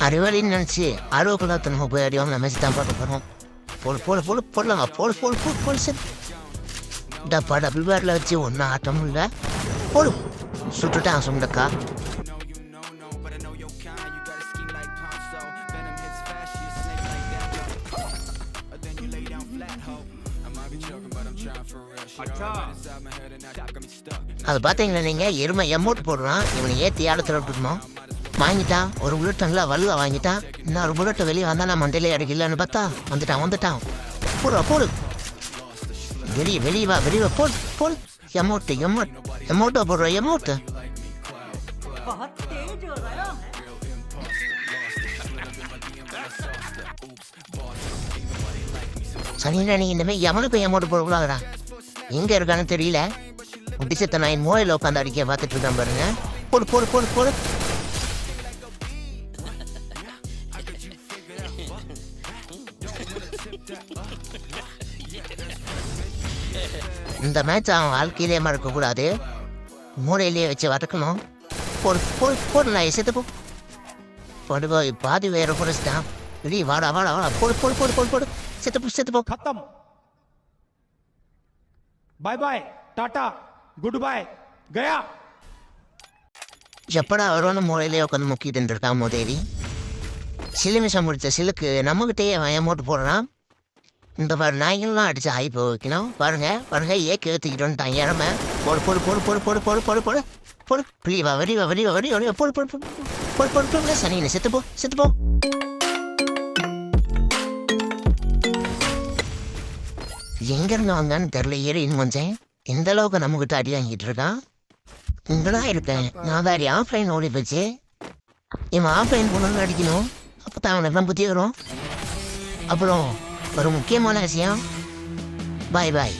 நினச்சி ஆர்வக்குள்ள நம்ம போய் அடிவாங்க நம்ம தான் பார்க்க போகிறோம் போடு போடு போடு போடலாங்க போடு போடு போடு போடு சரி டப்பா டபுள் பேரில் வச்சு ஒன்றும் ஆட்டம் இல்லை போடு சுட்டுட்டான் சுண்டக்கா அது பார்த்தீங்களா நீங்கள் எருமை எமௌண்ட் போடுறான் இவனை ஏற்றி ஆழத்தில் விட்டுருந்தோம் வாங்கிட்டான். ஒரு புல்லட் நல்லா வலுவா வாங்கிட்டான். இன்னொரு புல்லட்டை வெளியே வந்தா வந்தானா மண்டையிலே அடிக்கலான்னு பார்த்தா வந்துட்டான் வந்துட்டான். போடுவா போடு. வெளியே வெளியே வா வெளியே வா. போடு போடு. எமௌட்டு எமௌட் எமௌட்டா போடுற எமௌட்டு சனியனா நீ இந்த மாதிரி எவனுக்கும் எமௌண்ட் போடக்கூடாதுடா எங்க இருக்கான்னு தெரியல. முடிச்சத்தை நான் என் மோயில் உட்காந்து அடிக்க பார்த்துட்டு இருக்கேன் பாருங்க. போடு போடு போடு போடு. இந்த மேட்ச் அவன் வாழ்க்கையிலே மறக்கக்கூடாது மூளையிலேயே வச்சு வதக்கணும். போடு போடு போடு நான் செத்துப்போ போடு போய் பாதி வேற குறைச்சிட்டான் வெளியே வாடா வாடா வாடா. போடு போடு போடு போடு போடு. செத்துப்போ செத்துப்போ கத்தம். Bye bye tata good bye Gaya எப்படா வரும்னு மூளையிலே உட்காந்து முக்கிட்டு இருந்திருக்கான் மோதேவி? சிலுமிஷம் முடித்த சிலுக்கு நம்மகிட்டயே வயமோட்டு போடுறான் இந்த பாரு நாய்கள்லாம் அடிச்சு ஆகி வைக்கணும் பாருங்க பாருங்க ஏக்கு ஏற்றிக்கிட்டு வந்துட்டான் இறமை போடு போடு போடு போடு போடு போடு போடு போடு போடு பிளிவா வரிவா வரிவா வரி வரி போடு போடு போடு போடு போடு போடு சனின்னு செத்து போ செத்து போ எங்க வந்தான்னு தெரியல ஏறி கொஞ்சம் எந்த அளவுக்கு நம்மகிட்ட அடி வாங்கிட்டு இருக்கான் இங்கதான் இருக்கேன் நான் வேறு ஆஃப்லைன் ஓடி போச்சு இவன் ஆஃப்லைன் போனாலும் அடிக்கணும் அப்போ தான் அவனுக்கு புத்தி வரும் அப்புறம் ஒரு முக்கியமான விஷயம். பாய் பாய்